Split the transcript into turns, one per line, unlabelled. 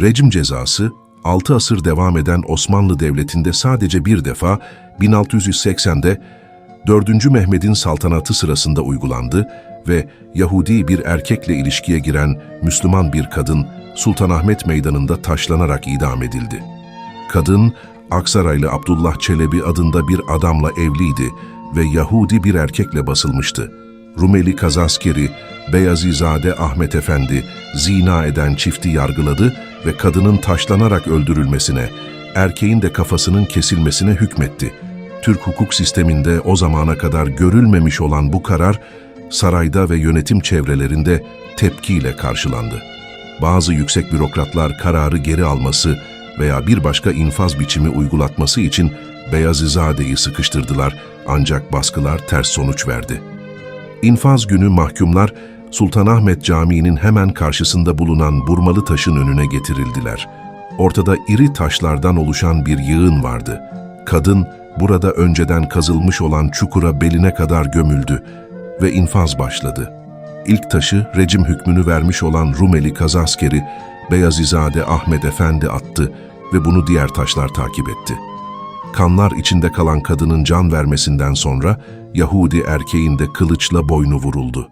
Rejim cezası, 6 asır devam eden Osmanlı Devleti'nde sadece bir defa 1680'de 4. Mehmet'in saltanatı sırasında uygulandı ve Yahudi bir erkekle ilişkiye giren Müslüman bir kadın Sultanahmet Meydanı'nda taşlanarak idam edildi. Kadın, Aksaraylı Abdullah Çelebi adında bir adamla evliydi ve Yahudi bir erkekle basılmıştı. Rumeli Kazaskeri, Beyazizade Ahmet Efendi zina eden çifti yargıladı ve kadının taşlanarak öldürülmesine, erkeğin de kafasının kesilmesine hükmetti. Türk hukuk sisteminde o zamana kadar görülmemiş olan bu karar, sarayda ve yönetim çevrelerinde tepkiyle karşılandı. Bazı yüksek bürokratlar kararı geri alması veya bir başka infaz biçimi uygulatması için Beyazizade'yi sıkıştırdılar ancak baskılar ters sonuç verdi. İnfaz günü mahkumlar Sultanahmet Camii'nin hemen karşısında bulunan burmalı taşın önüne getirildiler. Ortada iri taşlardan oluşan bir yığın vardı. Kadın burada önceden kazılmış olan çukura beline kadar gömüldü ve infaz başladı. İlk taşı rejim hükmünü vermiş olan Rumeli Kazaskeri Beyazizade Ahmet Efendi attı ve bunu diğer taşlar takip etti. Kanlar içinde kalan kadının can vermesinden sonra Yahudi erkeğin de kılıçla boynu vuruldu.